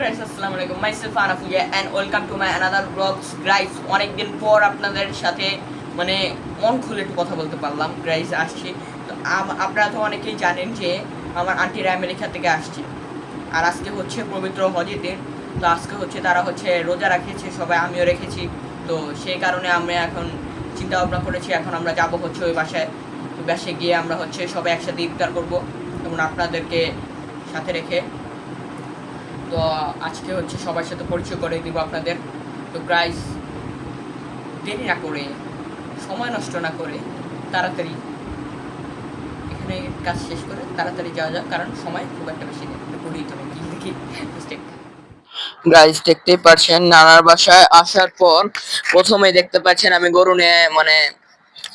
guys, আসসালামু আলাইকুম। Myself Anafua and welcome to my another blogs guys অনেকদিন পর আপনাদের সাথে মানে মন খুলে একটু কথা বলতে পারলাম। গাইস আসছি। তো আপনারা তো অনেকেই জানেন যে আমার আন্টিরা আমেরিকা থেকে আসছে। আর আজকে হচ্ছে পবিত্র হজের দিন। তো আজকে হচ্ছে তারা হচ্ছে রোজা রাখিয়েছে সবাই আমিও রেখেছি। তো সেই কারণে আমরা এখন চিন্তা ভাবনা করেছি এখন আমরা যাব হচ্ছে ওই বাসায়। তো বাসায় গিয়ে আমরা হচ্ছে সবাই একসাথে ইফতার করব। এবং আপনাদেরকে সাথে রেখে তো আজকে হচ্ছে সবার সাথে পরিচয় করে দিব আপনাদের। তো প্রাইস দেরি না করে, সময় নষ্ট না করে তাড়াতাড়ি এখানে কাজ শেষ করে তাড়াতাড়ি যাওয়া যাক, কারণ সময় খুব একটা বেশি নেই। পড়েই তো নাকি দেখি? দেখতেই পাচ্ছেন নানার বাসায় আসার পর প্রথমেই দেখতে পাচ্ছেন আমি গরু নিয়ে মানে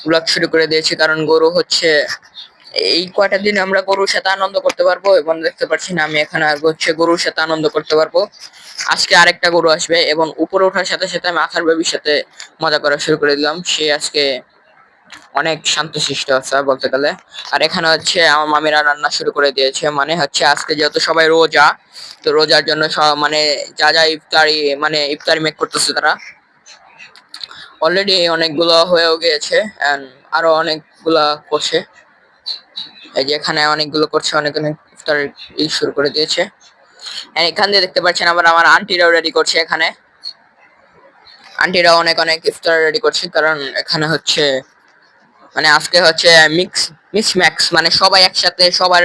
ব্লগ শুরু করে দিয়েছি, কারণ গরু হচ্ছে এই কয়টা দিন আমরা গরুর সাথে আনন্দ করতে পারব এবং দেখতে পাচ্ছেন আমি এখানে আগে হচ্ছে গরুর সাথে আনন্দ করতে পারব। আজকে আরেকটা গরু আসবে এবং উপরে ওঠার সাথে সাথে আমি আখার বেবির সাথে মজা করা শুরু করে দিলাম। সে আজকে অনেক শান্তশিষ্ট আছে বলতে গেলে। আর এখানে হচ্ছে আমার মামিরা রান্না শুরু করে দিয়েছে মানে হচ্ছে আজকে যেহেতু সবাই রোজা, তো রোজার জন্য সব মানে যা যা ইফতারি মানে ইফতারি মেক করতেছে তারা। অলরেডি অনেকগুলো হয়েও গিয়েছে আরও অনেকগুলা করছে। এই যে এখানে অনেকগুলো করছে, অনেক অনেক ইফতার ই শুরু করে দিয়েছে। আর এখান দিয়ে দেখতে পাচ্ছেন আবার আমার আন্টিরাও রেডি করছে এখানে। আন্টিরা অনেক অনেক ইফতার রেডি করছে, কারণ এখানে হচ্ছে মানে আজকে হচ্ছে মিক্স মিক্স ম্যাক্স মানে সবাই একসাথে, সবার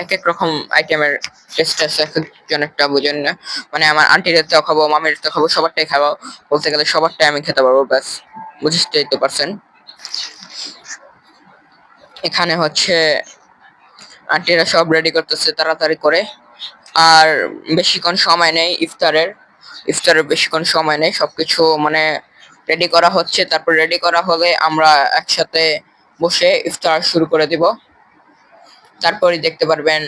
এক এক রকম আইটেমের টেস্ট আছে এক একজন একটা বুঝেন না। মানে আমার আন্টির তো খাব, মামির তো খাব, সবারটাই খাব, বলতে গেলে সবারটাই আমি খেতে পারব, ব্যাস, বুঝতেই তো পারছেন। এখানে হচ্ছে আন্টিরা সব রেডি করতেছে তাড়াতাড়ি করে। আর বেশিক্ষণ সময় নেই ইফতারের। ইফতারের বেশিক্ষণ সময় নেই, সবকিছু মানে রেডি করা হচ্ছে। তারপর রেডি করা হলে আমরা একসাথে বসে ইফতার শুরু করে দিব। তারপরে দেখতে পারবেন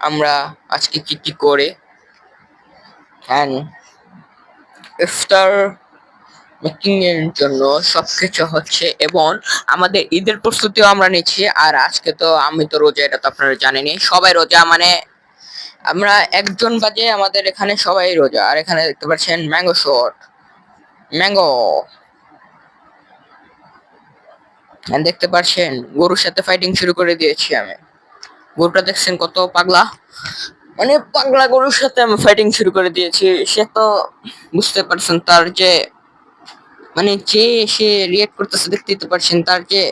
আমরা আজকে কি কি করে। হ্যাঁ ইফতার মেকিং এর জন্য সবকিছু হচ্ছে এবং আমাদের ঈদের প্রস্তুতিও আমরা নিচ্ছি। আর আজকে তো আমি তো রোজা, এটা তো আপনারা জানেনই। সবাই রোজা মানে আমরা একজন বাজে আমাদের এখানে সবাই রোজা। আর এখানে দেখতে পাচ্ছেন ম্যাঙ্গো শট ম্যাঙ্গো দেখতে পাচ্ছেন, গরুর সাথে ফাইটিং শুরু করে দিয়েছি আমি। গরুটা দেখছেন কত পাগলা? মানে পাগলা গরুর সাথে আমি ফাইটিং শুরু করে দিয়েছি। সে তো বুঝতে পারছেন তার যে মানে যে সে রিয়েক্ট করতেছে, দেখতেই তো পারছেন, তার যে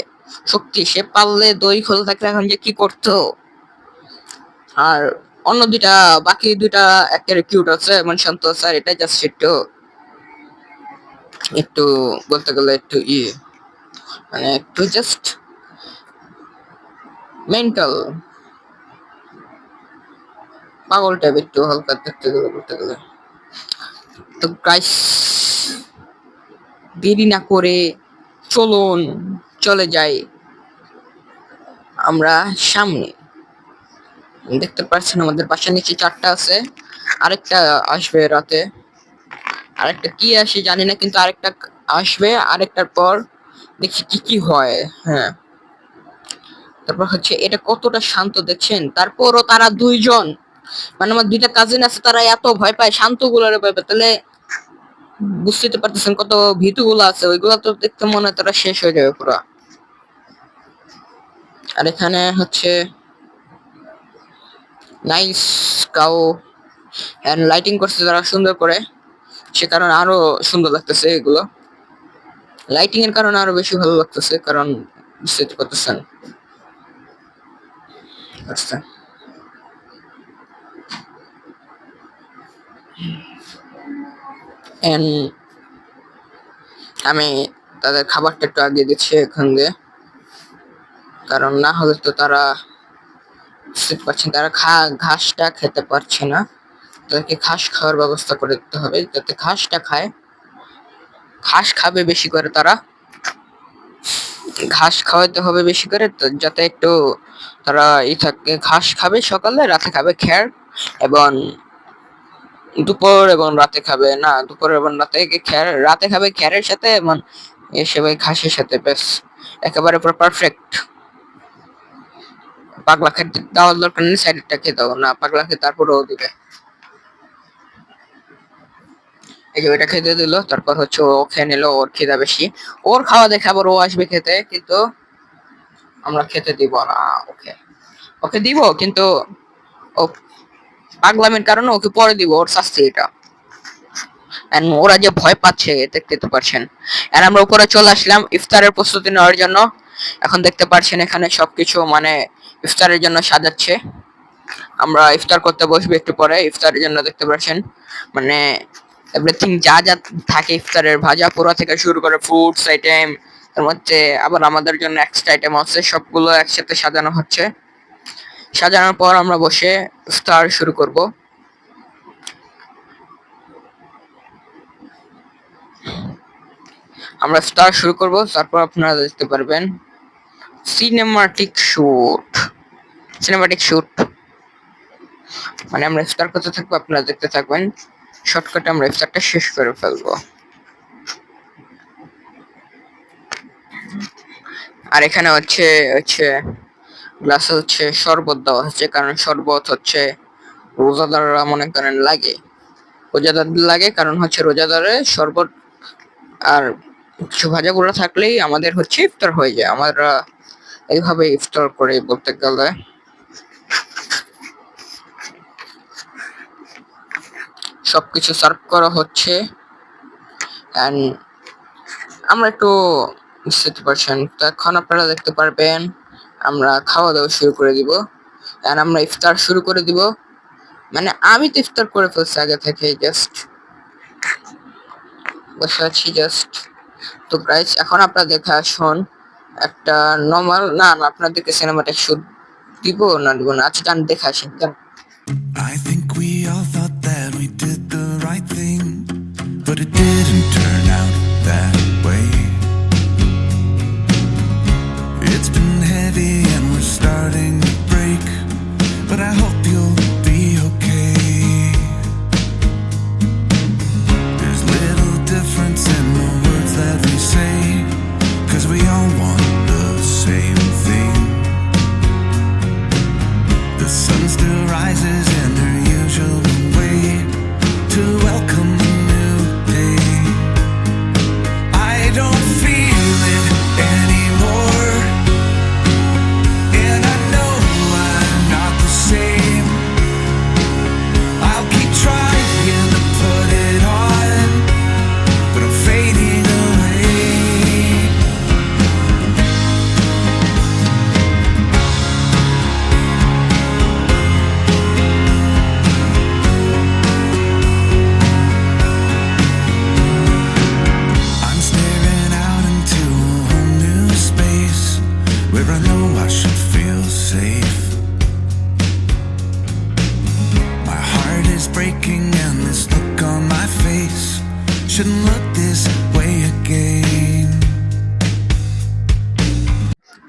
শক্তি, সে পারলে দই খোল থাকলে এখন যে কি করতো? আর অন্য দুইটা, বাকি দুইটা একেবারে কিউট আছে মানে শান্ত আছে, আর এটা জাস্ট একটু একটু বলতে গেলে একটু ইয়ে মানে একটু জাস্ট মেন্টাল পাগল টাইপ একটু হালকা দেখতে গেলে, বলতে গেলে। তো গাইস দেরি না করে চলুন, চলে যাই আমরা সামনে। দেখতে পাচ্ছেন আমাদের বাসার নিচে চারটা আছে, আরেকটা আসবে রাতে। আরেকটা কি আসে জানি না, কিন্তু আরেকটা আসবে, আরেকটার পর দেখি কি কি হয় হ্যাঁ। তারপর হচ্ছে এটা কতটা শান্ত দেখছেন? তারপরও তারা দুইজন মানে আমার দুইটা কাজিন আছে, তারা এত ভয় পায় শান্ত গুলারে ভয় পায়। তাহলে বুঝতে পারতেছেন কত ভীতু গুলো আছে, ওইগুলা তো দেখতে মনে হয় তারা শেষ হয়ে যাবে পুরো। আর এখানে হচ্ছে নাইস কাউ এন্ড লাইটিং করছে তারা সুন্দর করে, সে কারণে আরও সুন্দর লাগতেছে এগুলো। লাইটিং এর কারণে আরও বেশি ভালো লাগতেছে, কারণ বুঝতে পারতেছেন। আচ্ছা। এন্ড আমি তাদের খাবারটা একটু আগে দিচ্ছি এখান দিয়ে। কারণ না হলে তো তারা বুঝতে পারছেন তারা খা ঘাসটা খেতে পারছে না। তাদেরকে ঘাস খাওয়ার ব্যবস্থা করে দিতে হবে। যাতে ঘাসটা খায়, ঘাস খাবে বেশি করে তারা। ঘাস খাওয়াতে হবে বেশি করে যাতে একটু তারা ই থাকে, ঘাস খাবে সকালে, রাতে খাবে খ্যার এবং দুপুর এবং রাতে খাবে, না, দুপুর এবং রাতে রাতে খাবে খ্যারের সাথে এবং এসে ভাই ঘাসের সাথে বেশ একেবারে পুরো পারফেক্ট পাগলা খেতে দেওয়ার দরকার নেই সাইডেরটা খেয়ে দাও, না, পাগলা খেয়ে তারপরেও দিবে। এই যে ওইটা খেতে দিল, তারপর হচ্ছে ও খেয়ে নিল, ওর খিদা বেশি। ওর খাওয়া দেখে আবার ও আসবে খেতে, কিন্তু আমরা খেতে দিব না, ওকে। ওকে দিব, কিন্তু ও পাগলামের কারণে ওকে পরে দিব, ওর শাস্তি এটা। ওরা যে ভয় পাচ্ছে, দেখতে তো পারছেন। আর আমরা উপরে চলে আসলাম ইফতারের প্রস্তুতি নেওয়ার জন্য। এখন দেখতে পারছেন এখানে সবকিছু মানে ইফতারের জন্য সাজাচ্ছে। আমরা ইফতার করতে বসবো একটু পরে, ইফতারের জন্য দেখতে পাচ্ছেন মানে এভরিথিং যা যা থাকে ইফতারের ভাজা, পোড়া থেকে শুরু করে ফ্রুটস আইটেম তার মধ্যে আবার আমাদের জন্য এক্সট্রা আইটেম আছে, সবগুলো একসাথে সাজানো হচ্ছে। সাজানোর পর আমরা বসে ইফতার শুরু করব। আমরা ইফতার শুরু করব, তারপর আপনারা দেখতে পারবেন সিনেমাটিক শুট সিনেমাটিক শুট মানে আমরা ইফতার করতে থাকব, আপনারা দেখতে থাকবেন। শর্টকাটে আমরা ইফতারটা শেষ করে ফেলব। আর এখানে হচ্ছে হচ্ছে গ্লাসে হচ্ছে শরবত দেওয়া হচ্ছে, কারণ শরবত হচ্ছে রোজাদাররা মনে করেন লাগে। রোজাদার লাগে কারণ হচ্ছে রোজাদারে শরবত আর কিছু ভাজাগুলো থাকলেই আমাদের হচ্ছে ইফতার হয়ে যায়। আমরা এইভাবে ইফতার করে বলতে গেলে। সবকিছু সার্ভ করা হচ্ছে। অ্যান্ড আমরা একটু বুঝতে পারছেন তো এখন আপনারা দেখতে পারবেন আমরা খাওয়া দাওয়া শুরু করে দিব। অ্যান্ড আমরা ইফতার শুরু করে দিব। মানে আমি তো ইফতার করে ফেলছি আগে থেকে জাস্ট বসে আছি জাস্ট তো প্রাইস এখন আপনারা দেখে আসুন। একটা নর্মাল না না আপনাদেরকে সিনেমাটা শুট দিব না দিব না? আচ্ছা যান দেখে আসেন যান I think we all thought that we did the right thing, but it didn't turn out that starting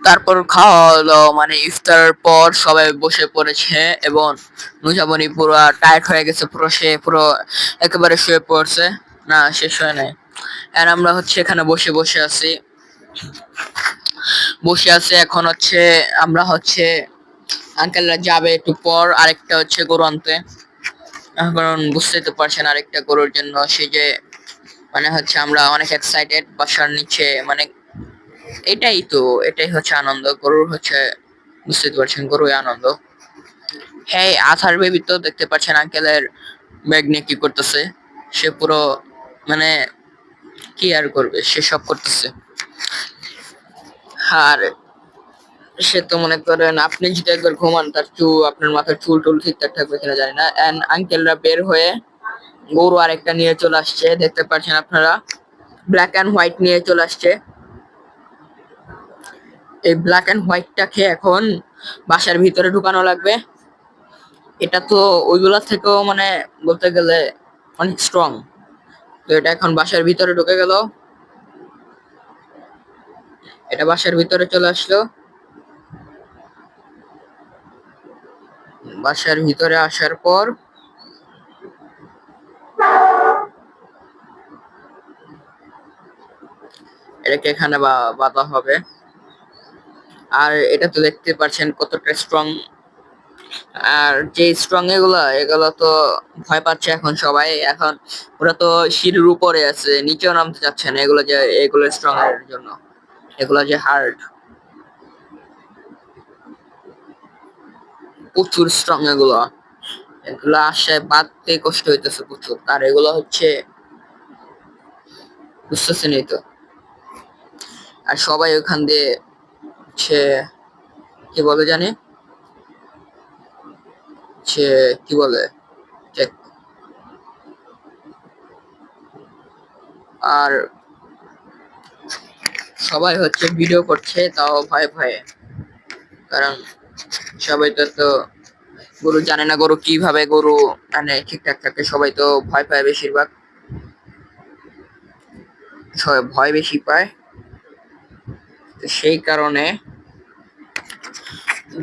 তারপর খাওয়া হলো মানে ইফতারের পর সবাই বসে পড়েছে এবং নুজাবনি পুরো টায়ার্ড হয়ে গেছে, পুরো সে, পুরো একেবারে শুয়ে পড়ছে। না শেষ হয় নাই। আর আমরা হচ্ছে এখানে বসে বসে আছি। বসে আছে এখন হচ্ছে, আমরা হচ্ছে আঙ্কেলরা যাবে একটু পর, আরেকটা হচ্ছে গরু আনতে। এখন বুঝতেই তো পারছেন আরেকটা গরুর জন্য সে যে মানে হচ্ছে আমরা অনেক এক্সাইটেড বাসার নিচে মানে এটাই তো, এটাই হচ্ছে আনন্দ। গরুর হচ্ছে বুঝতে পারছেন, গরুই আনন্দ। হ্যাঁ আথার বেবি তো দেখতে পাচ্ছেন আঙ্কেলের ব্যাগ নিয়ে কি করতেছে? সে পুরো মানে কি আর করবে? সে সব করতেছে। আর সে তো মনে করেন, আপনি যদি একবার ঘুমান, তার চুল, আপনার মাথার চুল টুল ঠিকঠাক থাকবে কিনা জানি না। এন্ড আঙ্কেলরা বের হয়ে গরু আরেকটা নিয়ে চলে আসছে, দেখতে পাচ্ছেন আপনারা। ব্ল্যাক অ্যান্ড হোয়াইট নিয়ে চলে আসছে। এই ব্ল্যাক অ্যান্ড হোয়াইটটাকে এখন বাসার ভিতরে ঢুকানো লাগবে। এটা তো ওইগুলা থেকেও মানে বলতে গেলে অনেক স্ট্রং তো এটা এখন বাসার ভিতরে ঢুকে গেল। এটা বাসার ভিতরে চলে আসলো। বাসার ভিতরে আসার পর এটাকে এখানে বাঁধা হবে। আর এটা তো দেখতে পাচ্ছেন কতটা স্ট্রং আর যে স্ট্রং এগুলো এগুলো তো ভয় পাচ্ছে এখন সবাই। এখন ওরা তো সিঁড়ির উপরে আছে, নিচেও নামতে চাচ্ছে না। এগুলো যে, এগুলো স্ট্রং এর জন্য। এগুলো যে হার্ড প্রচুর স্ট্রং এগুলো। এগুলো আসে বাদতে কষ্ট হইতেছে প্রচুর। আর এগুলো হচ্ছে বুঝতেছেন তো। আর সবাই ওখান দিয়ে সে কি বলে জানি? সে কি বলে? আর সবাই হচ্ছে ভিডিও করছে, তাও ভয়ে ভয়ে। কারণ সবাই তো তো গরু জানে না গরু কীভাবে গরু মানে ঠিকঠাক থাকে, সবাই তো ভয় পায় বেশিরভাগ। ভয় বেশি পায়। সেই কারণে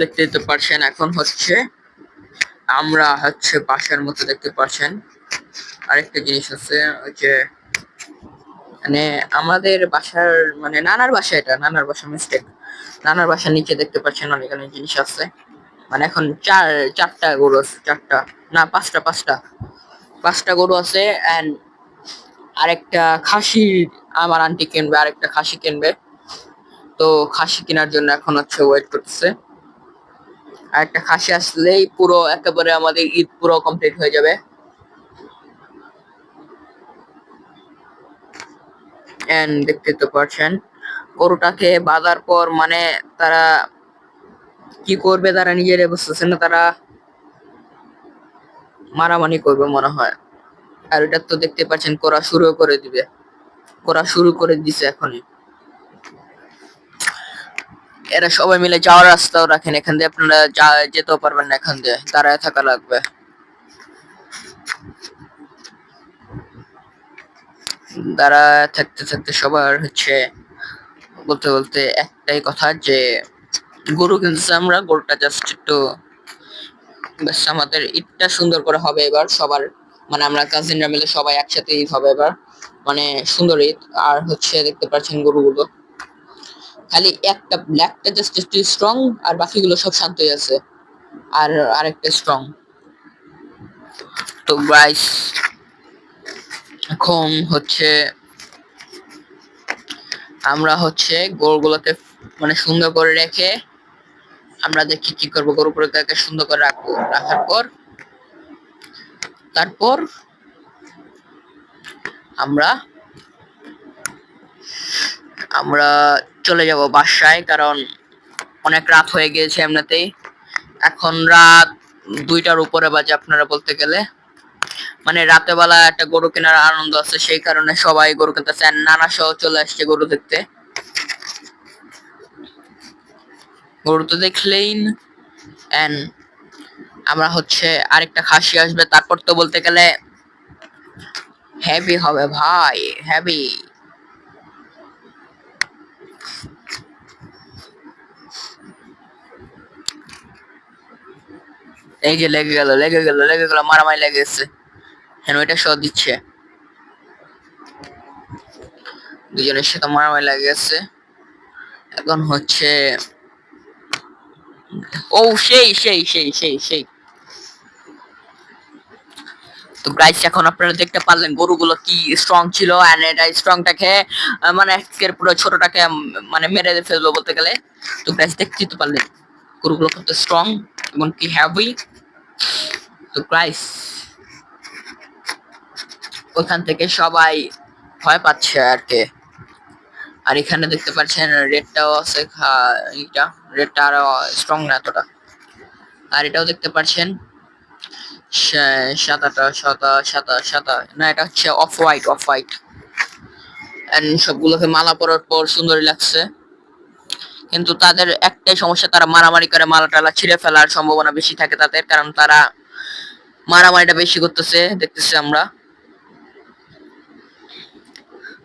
দেখতেই তো পারছেন, এখন হচ্ছে আমরা হচ্ছে বাসার মতো দেখতে পাচ্ছেন আরেকটা জিনিস আছে যে মানে আমাদের বাসার মানে নানার বাসা এটা, নানার বাসা মিস্টেক নানার বাসার নিচে দেখতে পাচ্ছেন অনেক অনেক জিনিস আছে। মানে এখন চার, চারটা গরু আছে, চারটা। না, পাঁচটা পাঁচটা। পাঁচটা গরু আছে অ্যান্ড আরেকটা খাসি আমার আন্টি কিনবে, আরেকটা খাসি কিনবে। তো খাসি কেনার জন্য এখন হচ্ছে ওয়েট করতেছে। আর একটা খাসি আসলেই পুরো একেবারে আমাদের ঈদ পুরো কমপ্লিট হয়ে যাবে। এন্ড দেখতে তো পারছেন, গরুটাকে বাঁধার পর মানে তারা কি করবে তারা নিজেরাই বুঝতেছে না, তারা মারামারি করবে মনে হয়। আর এটা তো দেখতে পাচ্ছেন, করা শুরু করে দিবে। করা শুরু করে দিছে এখনই। এরা সবাই মিলে যাওয়ার রাস্তাও রাখেন এখান দিয়ে। আপনারা যা- যেতেও পারবেন না এখান দিয়ে, দাঁড়ায় থাকা লাগবে। দাঁড়ায় থাকতে থাকতে সবার হচ্ছে, বলতে বলতে একটাই কথা যে, গরু কিনতেছে আমরা, গরুটা জাস্ট একটু আমাদের ঈদটা সুন্দর করে হবে এবার সবার। মানে আমরা কাজিনরা মিলে সবাই একসাথে ঈদ হবে এবার। মানে সুন্দর ঈদ আর হচ্ছে দেখতে পাচ্ছেন গরুগুলো। খালি একটা ব্ল্যাকটা জাস্ট একটু স্ট্রং আর বাকিগুলো সব শান্তই আছে। আর আরেকটা স্ট্রং তো গাইস এখন হচ্ছে আমরা হচ্ছে গরুগুলোকে মানে সুন্দর করে রেখে আমরা দেখি কি করব গরুগুলোকে সুন্দর করে রাখব। রাখার পর, তারপর আমরা আমরা চলে যাব বাসায়, কারণ অনেক রাত হয়ে গিয়েছে এমনিতেই। এখন রাত দুইটার উপরে বাজে আপনারা বলতে গেলে। মানে রাতে বেলা একটা গরু কেনার আনন্দ আছে, সেই কারণে সবাই গরু কিনতেছে। নানা সহ চলে আসছে গরু দেখতে। গরু তো দেখলেই এন্ড আমরা হচ্ছে আরেকটা খাসি আসবে, তারপর তো বলতে গেলে হেভি হবে ভাই হেভি এই যে লেগে গেল লেগে গেল লেগে গেল, মারামারি লেগে গেছে হ্যাঁ ওইটা সহ দিচ্ছে। দুজনের সাথে মারামারি লেগে গেছে এখন হচ্ছে, ও, সেই সেই সেই সেই সেই। তো গাইস এখন আপনারা দেখতে পারলেন গরুগুলো কি স্ট্রং ছিল এন্ড এটা স্ট্রংটাকে মানে আজকের পুরো ছোটটাকে মানে মেরে ফেলল বলতে গেলে। তো গাইস দেখতে তো পারলেন, গরুগুলো কত স্ট্রং এবং কি হ্যাভি তো গাইস ওখান থেকে সবাই ভয় পাচ্ছে আর কি আর এখানে দেখতে পাচ্ছেন রেডটাও আছে খা- এইটা রেডটা আরও স্ট্রং না এতটা। আর এটাও দেখতে পাচ্ছেন সাদাটা, সাদা সাদা সাদা, না, এটা হচ্ছে অফ হোয়াইট অফ হোয়াইট সবগুলোকে মালা পরার পর সুন্দরই লাগছে। কিন্তু তাদের একটাই সমস্যা, তারা মারামারি করে মালা টালা ছিঁড়ে ফেলার সম্ভাবনা বেশি থাকে তাদের, কারণ তারা মারামারিটা বেশি করতেছে, দেখতেছি আমরা।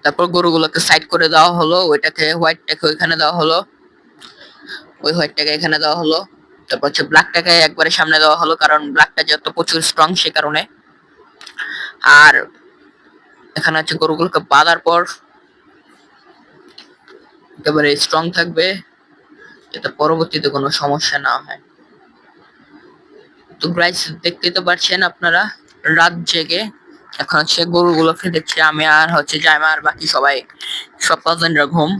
তারপর গরুগুলোকে সাইড করে দেওয়া হলো, ওইটাকে হোয়াইটটাকে ওইখানে দেওয়া হলো। ওই হোয়াইটটাকে এখানে দেওয়া হলো। তারপর হচ্ছে ব্ল্যাকটাকে একবারে সামনে দেওয়া হলো, কারণ ব্ল্যাকটা যত প্রচুর স্ট্রং সে কারণে। আর এখানে হচ্ছে গরুগুলোকে বাঁধার পর একেবারে স্ট্রং থাকবে। যাতে পরবর্তীতে কোনো সমস্যা না হয়। তো গ্রাইস দেখতে তো পারছেন আপনারা, রাত জেগে এখন হচ্ছে গরুগুলোকে দেখছি আমি আর হচ্ছে জাইমা আর বাকি সবাই, সব কাজেনরা ঘুম।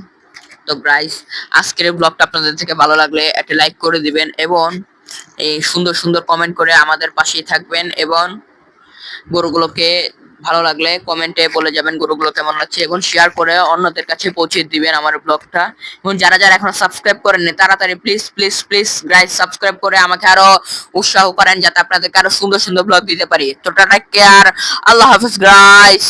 তো গ্রাইস আজকের ব্লগটা আপনাদের থেকে ভালো লাগলে একটা লাইক করে দিবেন এবং এই সুন্দর সুন্দর কমেন্ট করে আমাদের পাশেই থাকবেন এবং গরুগুলোকে ভালো লাগলে কমেন্টে বলে যাবেন গরুগুলো কেমন লাগছে এবং শেয়ার করে অন্যদের কাছে পৌঁছে দিবেন আমার ব্লগটা এবং যারা যারা এখন সাবস্ক্রাইব করেননি, তাড়াতাড়ি please please please guys subscribe করে আমাকে আরও উৎসাহ করেন যাতে আপনাদেরকে আরও সুন্দর সুন্দর ব্লগ দিতে পারি। তো টাটা কেয়ার আল্লাহ হাফিজ গাইস